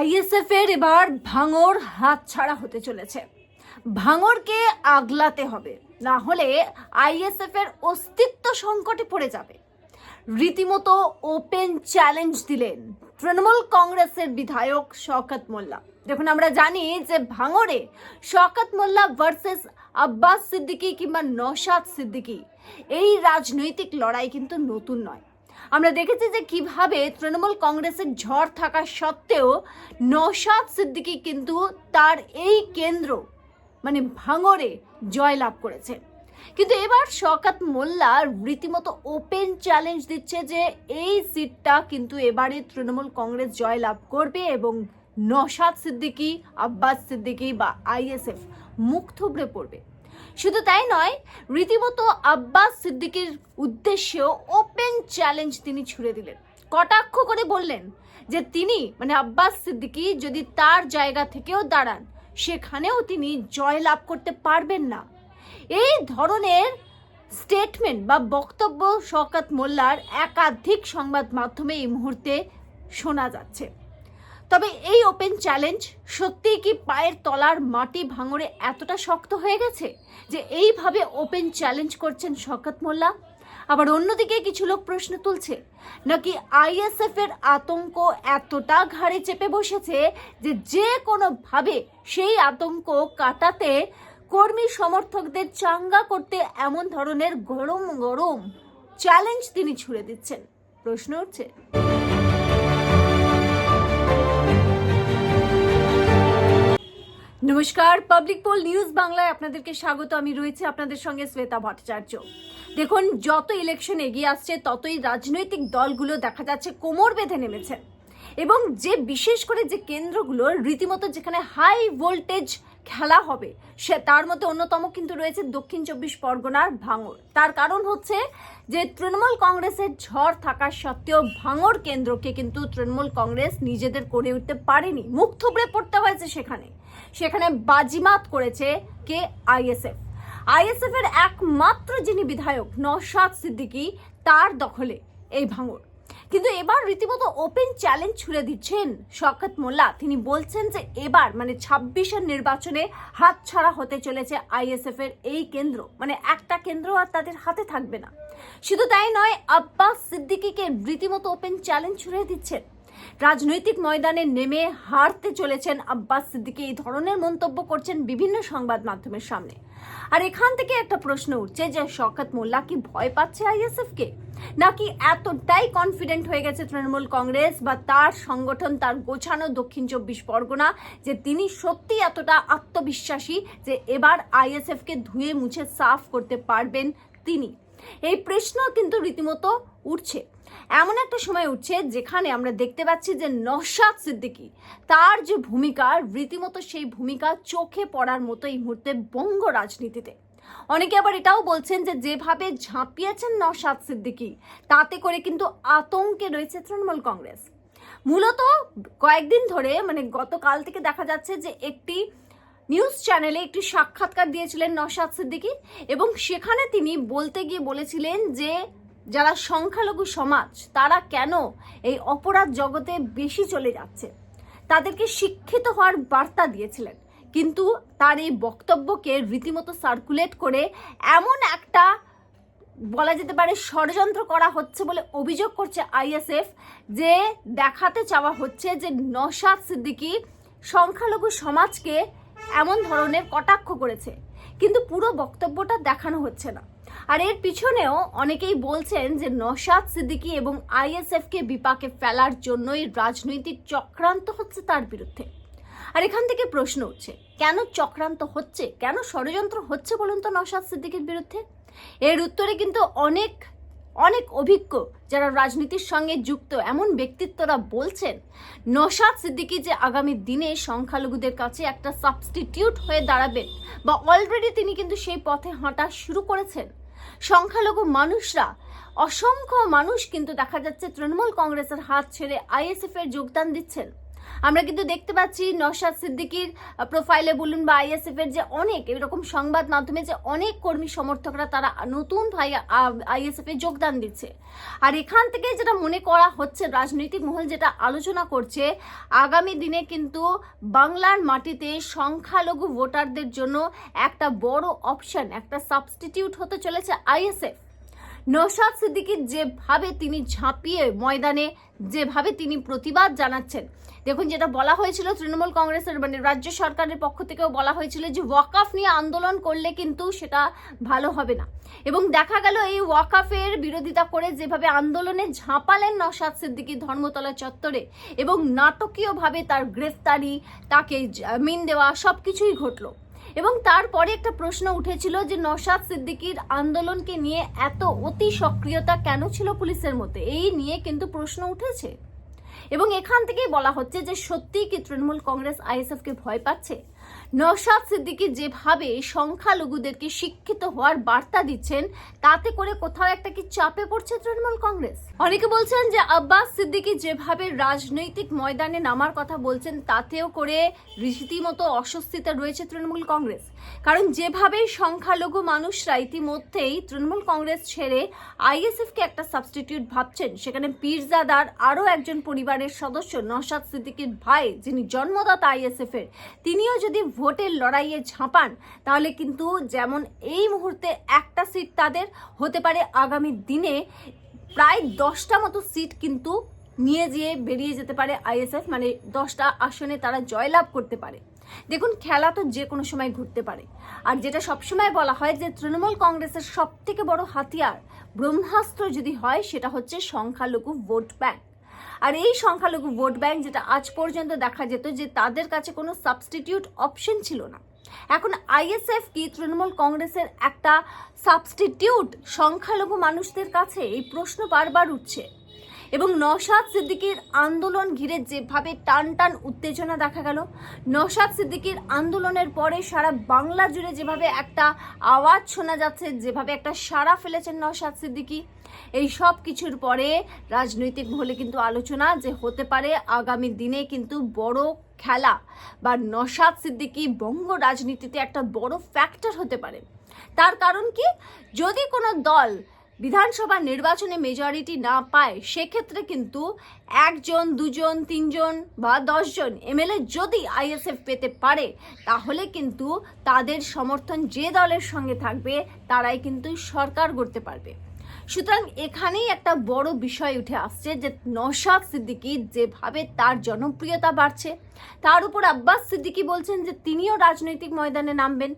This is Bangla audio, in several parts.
আইএসএফ এর এবার ভাঙর হাতছাড়া হতে চলেছে। ভাঙরকে আগলাতে হবে, না হলে আইএসএফ এর অস্তিত্ব সংকটে পড়ে যাবে। রীতিমতো ওপেন চ্যালেঞ্জ দিলেন তৃণমূল কংগ্রেসের বিধায়ক শওকত মোল্লা। দেখুন আমরা জানি যে ভাঙরে শওকত মোল্লা ভার্সেস আব্বাস সিদ্দিকি কিংবা নওশাদ সিদ্দিকি, এই রাজনৈতিক লড়াই কিন্তু নতুন নয়। আমরা দেখেছি যে কীভাবে তৃণমূল কংগ্রেসের ঝড় থাকা সত্ত্বেও নওশাদ সিদ্দিকি কিন্তু তার এই কেন্দ্র মানে ভাঙরে জয়লাভ করেছে। কিন্তু এবার শওকত মোল্লা রীতিমতো ওপেন চ্যালেঞ্জ দিচ্ছে যে এই সিটটা কিন্তু এবারে তৃণমূল কংগ্রেস জয়লাভ করবে এবং নওশাদ সিদ্দিকী, আব্বাস সিদ্দিকী বা আইএসএফ মুখ থুবড়ে পড়বে। শুধু তাই নয়, রীতিমতো আব্বাস সিদ্দিকীর উদ্দেশ্যেও ওপেন চ্যালেঞ্জ তিনি ছুড়ে দিলেন। কটাক্ষ করে বললেন যে তিনি মানে আব্বাস সিদ্দিকী যদি তার জায়গা থেকেও দাঁড়ান, সেখানেও তিনি জয় লাভ করতে পারবেন না। এই ধরনের স্টেটমেন্ট বা বক্তব্য শওকত মোল্লার একাধিক সংবাদ মাধ্যমে এই মুহূর্তে শোনা যাচ্ছে। তবে এই ওপেন চ্যালেঞ্জ সত্যিই কি পায়ের তলার মাটি ভাঙড়ে এতটা শক্ত হয়ে গেছে যে এইভাবে ওপেন চ্যালেঞ্জ করছেন শওকত মোল্লা? আবার অন্যদিকে কিছু লোক প্রশ্ন তুলছে, নাকি আইএসএফ এর আতঙ্ক এতটা ঘাড়ে চেপে বসেছে যে যে কোনোভাবে সেই আতঙ্ক কাটাতে কর্মী সমর্থকদের চাঙ্গা করতে এমন ধরনের গরম গরম চ্যালেঞ্জ তিনি ছুড়ে দিচ্ছেন। প্রশ্ন উঠছে। নমস্কার পাবলিক পোল নিউজ বাংলায় আপনাদেরকে স্বাগত। আমি রয়েছে আপনাদের সঙ্গে শ্বেতা ভট্টাচার্য। দেখুন, যত ইলেকশন এগিয়ে আসছে, ততই রাজনৈতিক দলগুলো দেখা যাচ্ছে কোমর বেঁধে নেমেছে। এবং যে বিশেষ করে যে কেন্দ্রগুলো, রীতিমতো যেখানে হাই ভোল্টেজ খেলা হবে, সে তার মধ্যে অন্যতম কিন্তু রয়েছে দক্ষিণ চব্বিশ পরগনার ভাঙর তার কারণ হচ্ছে যে তৃণমূল কংগ্রেসের ঝড় থাকা সত্ত্বেও ভাঙর কেন্দ্রকে কিন্তু তৃণমূল কংগ্রেস নিজেদের করে উঠতে পারেনি। মুখ থুবড়ে পড়তে হয়েছে সেখানে। সেখানে বাজিমাত করেছে কে? আইএসএফ আইএসএফ এর একমাত্র যিনি বিধায়ক নওশাদ সিদ্দিকী, তার দখলে এই ভাঙর। কিন্তু এবার রীতিমতো ওপেন চ্যালেঞ্জ ছুড়ে দিচ্ছেন শওকত মোল্লা। তিনি বলছেন যে এবার মানে ছাব্বিশের নির্বাচনে হাতছাড়া হতে চলেছে আইএসএফ এর এই কেন্দ্র। মানে একটা কেন্দ্র আর তাদের হাতে থাকবে না। শুধু তাই নয়, আব্বাস সিদ্দিকীকে রীতিমতো ওপেন চ্যালেঞ্জ ছুড়ে দিচ্ছেন। রাজনৈতিক ময়দানে নেমে হারতে চলেছেন আব্বাস সিদ্দিকী। এই ধরনের মন্তব্য করছেন বিভিন্ন সংবাদ মাধ্যমের সামনে। আর এখান থেকে একটা প্রশ্ন উঠছে যে শওকত মোল্লা কি ভয় পাচ্ছে আইএসএফ কে নাকি এতটাই কনফিডেন্ট হয়ে গেছে তৃণমূল কংগ্রেস বা তার সংগঠন, তার গোছানো দক্ষিণ চব্বিশ পরগনা, যে তিনি সত্যি এতটা আত্মবিশ্বাসী যে এবার আইএসএফ কে ধুয়ে মুছে সাফ করতে পারবেন তিনি? এই প্রশ্ন কিন্তু রীতিমতো উঠছে। এমন একটা সময় উঠছে যেখানে আমরা দেখতে পাচ্ছি যে নওশাদ সিদ্দিকী, তার যে ভূমিকা, রীতিমতো সেই ভূমিকা চোখে পড়ার মতো এই মুহূর্তে বঙ্গ রাজনীতিতে। অনেকে আবার এটাও বলছেন যে যেভাবে ঝাঁপিয়েছেন নওশাদ সিদ্দিকী, তাতে করে কিন্তু আতঙ্কে রয়েছে তৃণমূল কংগ্রেস। মূলত কয়েকদিন ধরে মানে গতকাল থেকে দেখা যাচ্ছে যে একটি নিউজ চ্যানেলে একটি সাক্ষাৎকার দিয়েছিলেন নওশাদ সিদ্দিকী এবং সেখানে তিনি বলতে গিয়ে বলেছিলেন যে যারা সংখ্যালঘু সমাজ, তারা কেন এই অপরাধ জগতে বেশি চলে যাচ্ছে? তাদেরকে শিক্ষিত হওয়ার বার্তা দিয়েছিলেন। কিন্তু তার এই বক্তব্যকে রীতিমতো সার্কুলেট করে এমন একটা বলা যেতে পারে ষড়যন্ত্র করা হচ্ছে বলে অভিযোগ করছে আইএসএফ যে দেখাতে চাওয়া হচ্ছে যে নসাদ সিদ্দিকি সংখ্যালঘু সমাজকে এমন ধরনের কটাক্ষ করেছে। কিন্তু পুরো বক্তব্যটা দেখানো হচ্ছে না। আর এর পিছনেও অনেকেই বলছেন যে নসাদ সিদ্দিকী এবং আইএসএফ কে বিপাকে ফেলার জন্যই রাজনৈতিক চক্রান্ত হচ্ছে তার বিরুদ্ধে। আর এখান থেকে প্রশ্ন উঠছে, কেন চক্রান্ত হচ্ছে? কেন ষড়যন্ত্র হচ্ছে বলুন তো নসাদ সিদ্দিকীর বিরুদ্ধে? এর উত্তরে কিন্তু অনেক অনেক অভিজ্ঞ যারা রাজনীতির সঙ্গে যুক্ত এমন ব্যক্তিত্বরা বলছেন নসাদ সিদ্দিকি যে আগামী দিনে সংখ্যালঘুদের কাছে একটা সাবস্টিটিউট হয়ে দাঁড়াবেন বা অলরেডি তিনি কিন্তু সেই পথে হাঁটা শুরু করেছেন। সংখ্যালঘু মানুষরা, অসংখ্য মানুষ কিন্তু দেখা যাচ্ছে তৃণমূল কংগ্রেসের হাত ছেড়ে আইএসএফ এর যোগদান দিচ্ছেন। আমরা কিন্তু দেখতে পাচ্ছি নশাদ সিদ্দিকির প্রোফাইলে বলুন বা আইএসএফ এর যে অনেক এরকম সংবাদ মাধ্যমে যে অনেক কর্মী সমর্থকরা তারা নতুন ভাই আইএসএফ এ যোগদান দিচ্ছে। আর এখান থেকে যেটা মনে করা হচ্ছে রাজনৈতিক মহল যেটা আলোচনা করছে, আগামী দিনে কিন্তু বাংলার মাটিতে সংখ্যালঘু ভোটারদের জন্য একটা বড় অপশন একটা সাবস্টিটিউট হতে চলেছে আইএসএফ নৌশাদ সিদ্দিকী যেভাবে তিনি ঝাঁপিয়ে ময়দানে, যেভাবে তিনি প্রতিবাদ জানাচ্ছেন দেখুন, যেটা বলা হয়েছিল তৃণমূল কংগ্রেসের মানে রাজ্য সরকারের পক্ষ থেকেও বলা হয়েছিল যে ওয়াকআফ নিয়ে আন্দোলন করলে কিন্তু সেটা ভালো হবে না। এবং দেখা গেল এই ওয়াকআফের বিরোধিতা করে যেভাবে আন্দোলনে ঝাঁপালেন নসাদ সিদ্দিকী ধর্মতলা চত্বরে এবং নাটকীয়ভাবে তার গ্রেফতারি, তাকে জামিন দেওয়া সব কিছুই ঘটলো। এবং তারপরে একটা প্রশ্ন উঠেছিল যে নসাদ সিদ্দিকীর আন্দোলনকে নিয়ে এত অতি সক্রিয়তা কেন ছিল পুলিশের মধ্যে? এই নিয়ে কিন্তু প্রশ্ন উঠেছে। এবং এখান থেকেই বলা হচ্ছে যে সত্যিই কি তৃণমূল কংগ্রেস আইএসএফকে ভয় পাচ্ছে? নওশাদ সিদ্দিকী যেভাবে সংখ্যালঘুদেরকে শিক্ষিত হওয়ার বার্তা দিচ্ছেন, তাতে করে কোথাও একটা কি চাপে পড়ছে তৃণমূল কংগ্রেস? অনেকে বলছেন যে আব্বাস সিদ্দিকী যেভাবে রাজনৈতিক ময়দানে নামার কথা বলছেন, তাতেও করে রীতিমতো অস্বস্তিতে রয়েছে তৃণমূল কংগ্রেস। কারণ যেভাবে সংখ্যালঘু মানুষরা ইতিমধ্যেই তৃণমূল কংগ্রেস ছেড়ে আইএসএফ কে একটা সাবস্টিটিউট ভাবছেন, সেখানে পীরজাদার আরও একজন পরিবারের সদস্য নওশাদ সিদ্দিকীর ভাই, যিনি জন্মদাতা আইএসএফ এর তিনিও যদি ভোটের লড়াইয়ে ঝাঁপান, তাহলে কিন্তু যেমন এই মুহূর্তে একটা সিট তাদের হতে পারে আগামী দিনে, প্রায় দশটা মতো সিট কিন্তু নিয়ে যেয়ে বেরিয়ে যেতে পারে আইএসএফ মানে দশটা আসনে তারা জয়লাভ করতে পারে। দেখুন, খেলা তো যে কোনো সময় ঘুরতে পারে। আর যেটা সবসময় বলা হয় যে তৃণমূল কংগ্রেসের সব থেকে বড় হাতিয়ার ব্রহ্মাস্ত্র যদি হয়, সেটা হচ্ছে সংখ্যালঘু ভোট ব্যাংক। আর এই সংখ্যালঘু ভোট ব্যাংক যেটা আজ পর্যন্ত দেখা যেত যে তাদের কাছে কোনো সাবস্টিটিউট অপশন ছিল না। এখন আইএসএফ কি তৃণমূল কংগ্রেসের একটা সাবস্টিটিউট সংখ্যালঘু মানুষদের কাছে? এই প্রশ্ন বারবার উঠছে। এবং নওশাদ সিদ্দিকীর আন্দোলন ঘিরে যেভাবে টান টান উত্তেজনা দেখা গেল, নওশাদ সিদ্দিকীর আন্দোলনের পরে সারা বাংলা জুড়ে যেভাবে একটা আওয়াজ শোনা যাচ্ছে, যেভাবে একটা সাড়া ফেলেছেন নওশাদ সিদ্দিকী এই সব কিছুর পরে রাজনৈতিক মহলে কিন্তু আলোচনা যে হতে পারে আগামী দিনে কিন্তু বড় খেলা বা নসাদ সিদ্দিকি বঙ্গ রাজনীতিতে একটা বড় ফ্যাক্টর হতে পারে। তার কারণ কি? যদি কোনো দল বিধানসভা নির্বাচনে মেজরিটি না পায়, সেক্ষেত্রে কিন্তু একজন, দুজন, তিনজন বা দশজন এমএলএ যদি আইএসএফ পেতে পারে, তাহলে কিন্তু তাদের সমর্থন যে দলের সঙ্গে থাকবে, তারাই কিন্তু সরকার গড়তে পারবে। সুতরাং এখানেই একটা বড় বিষয় উঠে আসছে যে নশাদ সিদ্দিকি যেভাবে তার জনপ্রিয়তা বাড়ছে, তার উপর আব্বাস সিদ্দিকি বলছেন যে তিনিও রাজনৈতিক ময়দানে নামবেন।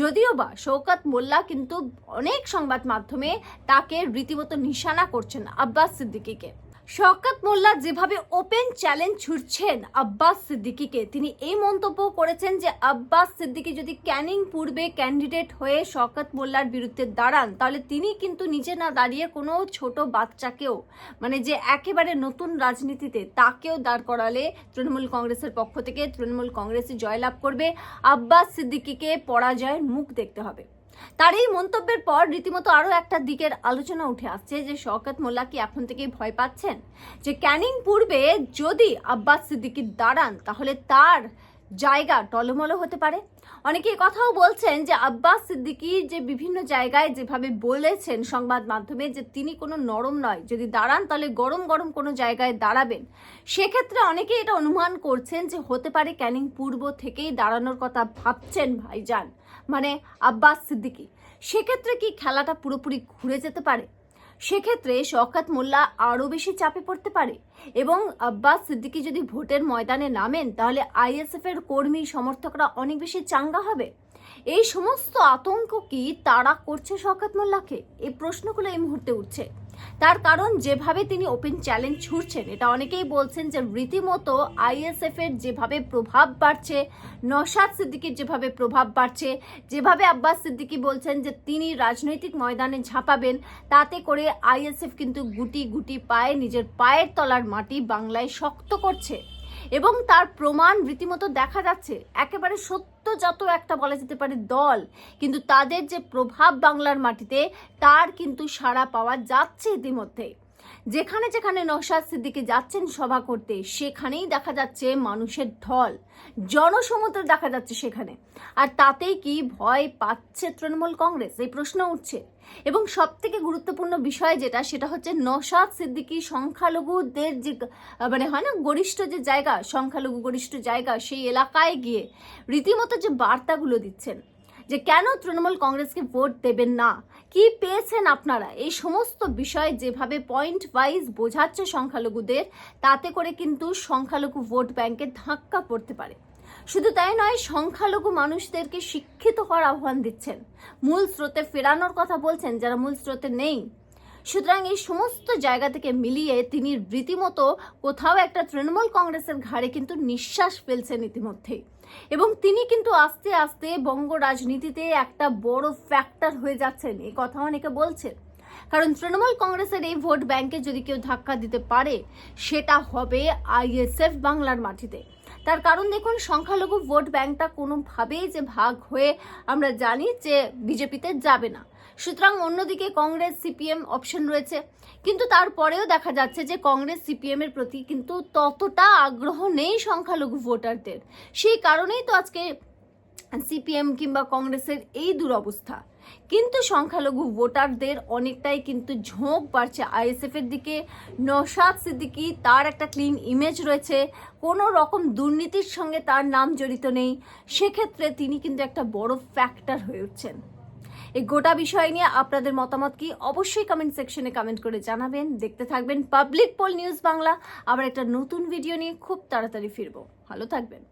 যদিও বা শৌকত মোল্লা কিন্তু অনেক সংবাদ মাধ্যমে তাকে রীতিমতো নিশানা করছেন আব্বাস সিদ্দিকিকে। শওকত মোল্লা যেভাবে ওপেন চ্যালেঞ্জ ছুটছেন আব্বাস সিদ্দিকিকে, তিনি এই মন্তব্য করেছেন যে আব্বাস সিদ্দিকি যদি ক্যানিং পূর্বে ক্যান্ডিডেট হয়ে শওকত মোল্লার বিরুদ্ধে দাঁড়ান, তাহলে তিনি কিন্তু নিজে না দাঁড়িয়ে কোনো ছোট বাচ্চাকেও মানে যে একেবারে নতুন রাজনীতিতে তাকেও দাঁড় করালে তৃণমূল কংগ্রেসের পক্ষ থেকে তৃণমূল কংগ্রেসই জয়লাভ করবে। আব্বাস সিদ্দিকিকে পরাজয়ের মুখ দেখতে হবে। তার এই মন্তব্যের পর রীতিমতো আরও একটা দিকের আলোচনা উঠে আসছে যে শওকত মোল্লা কি এখন থেকেই ভয় পাচ্ছেন? যে ক্যানিং পূর্বে যদি আব্বাস সিদ্দিকি দাঁড়ান, তাহলে তার জায়গা টলমলো হতে পারে? অনেকে কথাও বলছেন যে আব্বাস সিদ্দিকি যে বিভিন্ন জায়গায় যেভাবে বলেছেন সংবাদ মাধ্যমে যে তিনি কোনো নরম নয়, যদি দাঁড়ান তাহলে গরম গরম কোনো জায়গায় দাঁড়াবেন। সেক্ষেত্রে অনেকে এটা অনুমান করছেন যে হতে পারে ক্যানিং পূর্ব থেকেই দাঁড়ানোর কথা ভাবছেন ভাইজান। মানে আব্বাস সিদ্দিকি। সেক্ষেত্রে কি খেলাটা পুরোপুরি ঘুরে যেতে পারে? সেক্ষেত্রে শওকাত মোল্লা আরও বেশি চাপে পড়তে পারে এবং আব্বাস সিদ্দিকি যদি ভোটের ময়দানে নামেন, তাহলে আইএসএফ এর কর্মী সমর্থকরা অনেক বেশি চাঙ্গা হবে। এই সমস্ত আতঙ্ক কি তারা করছে শওকাত মোল্লাকে? এই প্রশ্নগুলো এই মুহূর্তে উঠছে। তার কারণ যেভাবে তিনি ওপেন চ্যালেঞ্জ ছুড়ছেন, এটা অনেকেই বলছেন যে রীতিমতো আইএসএফ এর যেভাবে প্রভাব বাড়ছে নসাদ সিদ্দিকির যেভাবে প্রভাব বাড়ছে, যেভাবে আব্বাস সিদ্দিকি বলছেন যে তিনি রাজনৈতিক ময়দানে ঝাঁপাবেন, তাতে করে আইএসএফ কিন্তু গুটি গুটি পায়ে নিজের পায়ের তলার মাটি বাংলায় শক্ত করছে। এবং তার প্রমাণ রীতিমতো দেখা যাচ্ছে। একেবারে সত্য যত একটা বলা যেতে পারে দল। কিন্তু তাদের যে প্রভাব বাংলার মাটিতে, তার কিন্তু সাড়া পাওয়া যাচ্ছে ইতিমধ্যে। যেখানে যেখানে নওশাদ সিদ্দিকি যাচ্ছেন সভা করতে, সেখানেই দেখা যাচ্ছে মানুষের ঢল। জনসমুদ্র দেখা যাচ্ছে সেখানে। আর তাতেই কি ভয় পাচ্ছে তৃণমূল কংগ্রেস? এই প্রশ্ন উঠছে। এবং সব থেকে গুরুত্বপূর্ণ বিষয় যেটা, সেটা হচ্ছে নওশাদ সিদ্দিকি সংখ্যালঘুদের যে মানে হয় না, গরিষ্ঠ যে জায়গা, সংখ্যালঘু গরিষ্ঠ জায়গা, সেই এলাকায় গিয়ে রীতিমতো যে বার্তাগুলো দিচ্ছেন, যে কেন তৃণমূল কংগ্রেসকে ভোট দেবেন না? কি পেয়েছেন আপনারা? এই সমস্ত বিষয় যেভাবে পয়েন্ট ওয়াইজ বোঝাচ্ছে সংখ্যালঘুদের, তাতে করে কিন্তু সংখ্যালঘু ভোট ব্যাংকে ধাক্কা পড়তে পারে। শুধু তাই নয়, সংখ্যালঘু মানুষদেরকে শিক্ষিত হওয়ার আহ্বান দিচ্ছেন। মূল স্রোতে ফেরানোর কথা বলছেন যারা মূল স্রোতে নেই। সুতরাং এই সমস্ত জায়গা থেকে মিলিয়ে তিনি রীতিমতো কোথাও একটা তৃণমূল কংগ্রেসের ঘাড়ে কিন্তু নিঃশ্বাস ফেলছেন ইতিমধ্যেই। এবং তিনি কিন্তু আস্তে আস্তে বঙ্গ রাজনীতিতে একটা বড় ফ্যাক্টর হয়ে যাচ্ছেন এই কথা অনেকে বলছেন। কারণ তৃণমূল কংগ্রেসের এই ভোট ব্যাংকে যদি কেউ ধাক্কা দিতে পারে, সেটা হবে আইএসএফ বাংলার মাটিতে। তার কারণ দেখুন, সংখ্যালঘু ভোট ব্যাংকটা কোনোভাবেই যে ভাগ হয়ে আমরা জানি যে বিজেপিতে যাবে না। সুতরাং অন্যদিকে কংগ্রেস, সিপিএম অপশন রয়েছে। কিন্তু তারপরেও দেখা যাচ্ছে যে কংগ্রেস, সিপিএম এর প্রতি কিন্তু ততটা আগ্রহ নেই সংখ্যালঘু ভোটারদের। সেই কারণেই তো আজকে সিপিএম কিংবা কংগ্রেসের এই দুরবস্থা। কিন্তু সংখ্যালঘু ভোটারদের অনেকটাই কিন্তু ঝোঁক বাড়ছে। আইএসএফ এর দিকে, নওশাদ সিদ্দিকি, তার একটা ক্লিন ইমেজ রয়েছে। কোনো রকম দুর্নীতির সঙ্গে তার নাম জড়িত নেই। সেক্ষেত্রে তিনি কিন্তু একটা বড় ফ্যাক্টর হয়ে উঠছেন। এই গোটা বিষয় নিয়ে আপনাদের মতামত কি? অবশ্যই কমেন্ট সেকশনে কমেন্ট করে জানাবেন। দেখতে থাকবেন পাবলিক পোল নিউজ বাংলা আবার একটা নতুন ভিডিও নিয়ে খুব তাড়াতাড়ি ফিরবো। ভালো থাকবেন।